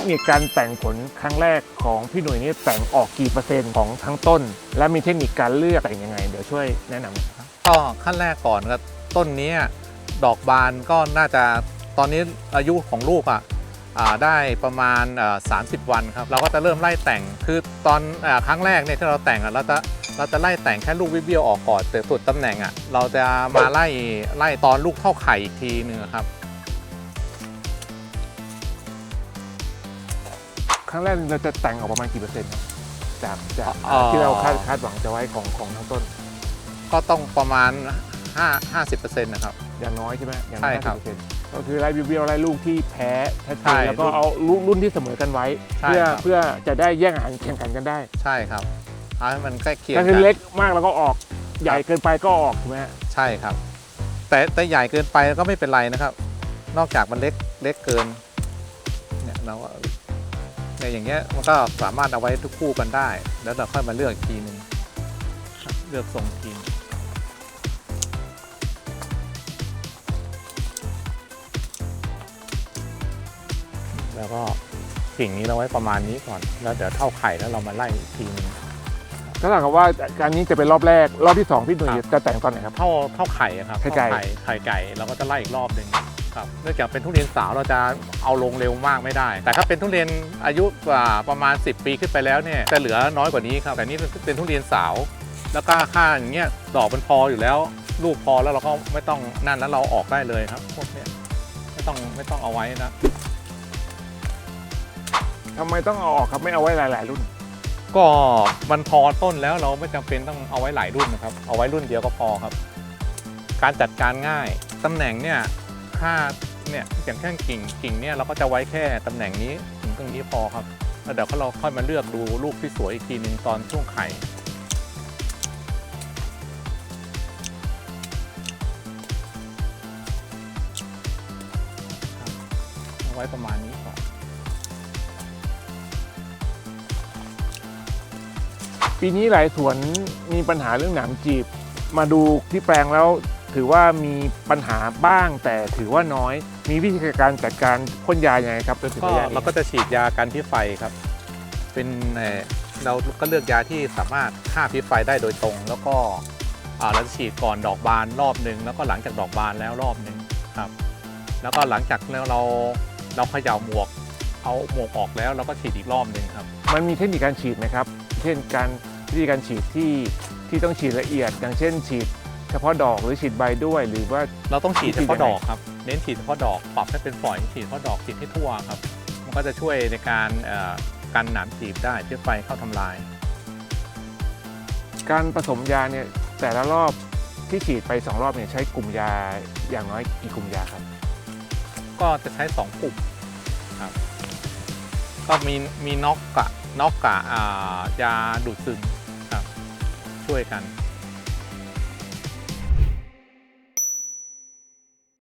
คนิคการแต่งผลครั้งแรกของพี่หนุ่ยนี่แต่งออกกี่เปอร์เซ็นต์ของทั้งต้น และมีเทคนิคการเลือกแต่งยังไง เดี๋ยวช่วยแนะนำน่อยครับก็ขั้นแรกก่อนก็ต้นนี้ดอกบานก็น่าจะตอนนี้อายุของลูกอะอ่าได้ประมาณ 30 วันครับ เราก็จะเริ่มไล่แต่งคือตอนอครั้งแรกเนี่ยที่เราแต่งเราจะเราจะไล่แต่งแค่ลูกวิเบี้ยวออกก่อนแต่ส่วนตำแหน่งอะเราจะมาไล่ไล่ตอนลูกเข้าไข่อีกทีหนึงครับ ครั้งแรกเราจะแต่งออกประมาณกี่เปอร์เซ็นต์ครับจากจากอ๋อที่เราคาดคาดหวังจะไว้ของของทั้งต้น ก็ต้องประมาณ5 50%นะครับ อย่างน้อยใช่ไหมอย่างใช่น้อยครับ50%ก็คือไล่บิวเบียวไล่ลูกที่แพ้แท้ใช่ๆแล้วก็เอาลูกรุ่นที่เสมอกันไว้ ใช่เพื่อครับ เพื่อจะได้แย่งอาหารแข่งขันกันได้ ใช่ครับเอาให้มันใกล้เคียงก็กัคือนเล็กมากแล้วก็ออกใหญ่เกินไปก็ออกถูกไหมฮะใช่ครับ แต่แต่ใหญ่เกินไปก็ไม่เป็นไรนะครับ นอกจากมันเล็กเล็กเกินเนี่ยเราก็ เนี่ยอย่างเงี้ยมันก็สามารถเอาไว้ทุกคู่กันได้ แล้วเราค่อยมาเลือกอีกทีหนึ่งครับเลือกทรงอีกทีหนึ่งแล้วก็กิ่งนี้เราไว้ประมาณนี้ก่อน แล้วเดี๋ยวเท่าไข่แล้วเรามาไล่อีกทีหนึงก็เท่ากับว่าการนี้จะเป็นรอบแรกรอบที่สองพี่หนุ่ยครับจะแต่งตอนไหนครับ เท่าเท่าไข่อะครับไข่ไก่เท่าไข่ไข่ไก่เราก็จะไล่อีกรอบหนึ่ง ครับเนื่องจากเป็นทุเรียนสาวเราจะเอาลงเร็วมากไม่ได้ แต่ถ้าเป็นทุเรียนอายุกว่าประมาณ 10 ปีขึ้นไปแล้วเนี่ยจะเหลือน้อยกว่านี้ครับแต่นี่เป็นทุเรียนสาว แล้วก็ค่าอย่างเงี้ยดอกมันพออยู่แล้วลูกพอแล้วเราก็ไม่ต้องนั่นแล้วเราออกได้เลยครับพวกเนี้ยไม่ต้องไม่ต้องเอาไว้นะทำไมต้องเอาออกครับไม่เอาไว้หลาย ๆ รุ่น ก็มันพอต้นแล้วเราไม่จำเป็นต้องเอาไว้หลายรุ่นนะครับ เอาไว้รุ่นเดียวก็พอครับ การจัดการง่ายตำแหน่งเนี่ย ค่าเนี่ยอย่างแค่กิ่งกิ่งเนี่ยเราก็จะไว้แค่ตำแหน่งนี้ถึงตรงนี้พอครับแล้วเดี๋ยวเราค่อยมาเลือกดูลูกที่สวยอีกทีหนึ่งตอนช่วงไข่เอาไว้ประมาณนี้ก่อนปีนี้หลายสวนมีปัญหาเรื่องหนามจีบ มาดูที่แปลงแล้ว ถือว่ามีปัญหาบ้างแต่ถือว่าน้อย มีวิธีการจัดการพ่นยาอย่างไรครับจนถึงก็ระยะเรานี้ก็จะฉีดยากันพิษไฟครับ เป็นเอ่อเราก็เลือกยาที่สามารถฆ่าพิษไฟได้โดยตรง แล้วก็อ่าเราจะฉีดก่อนดอกบานรอบหนึ่งแล้วก็หลังจากดอกบานแล้วรอบหนึ่งครับ แล้วก็หลังจากแล้วเราเราเขย่าหมวก เอาหมวกออกแล้วเราก็ฉีดอีกรอบหนึ่งครับ มันมีเทคนิคการฉีดไหมครับ เช่นการวิธีการฉีดที่ที่ต้องฉีดละเอียด อย่างเช่น ฉีด เฉพาะดอกหรือฉีดใบด้วยหรือว่า เราต้องฉีดฉีเฉดยังไงพาะดอกครับ เน้นฉีดเฉพาะดอกปรับให้เป็นฝอยฉีดเฉพาะดอกฉีดให้ทั่วครับ มันก็จะช่วยในการเอ่อกันหนามจีบได้พิษไฟเข้าทำลาย การผสมยาเนี่ยแต่ละรอบที่ฉีดไปสองรอบเนี่ยใช้กลุ่มยาอย่างน้อยกี่กลุ่มยาครับ ก็จะใช้ 2 กลุ่มครับ ก็มีมีน็อกกะน็อกกะอ่ายาดูดซึมครับช่วยกัน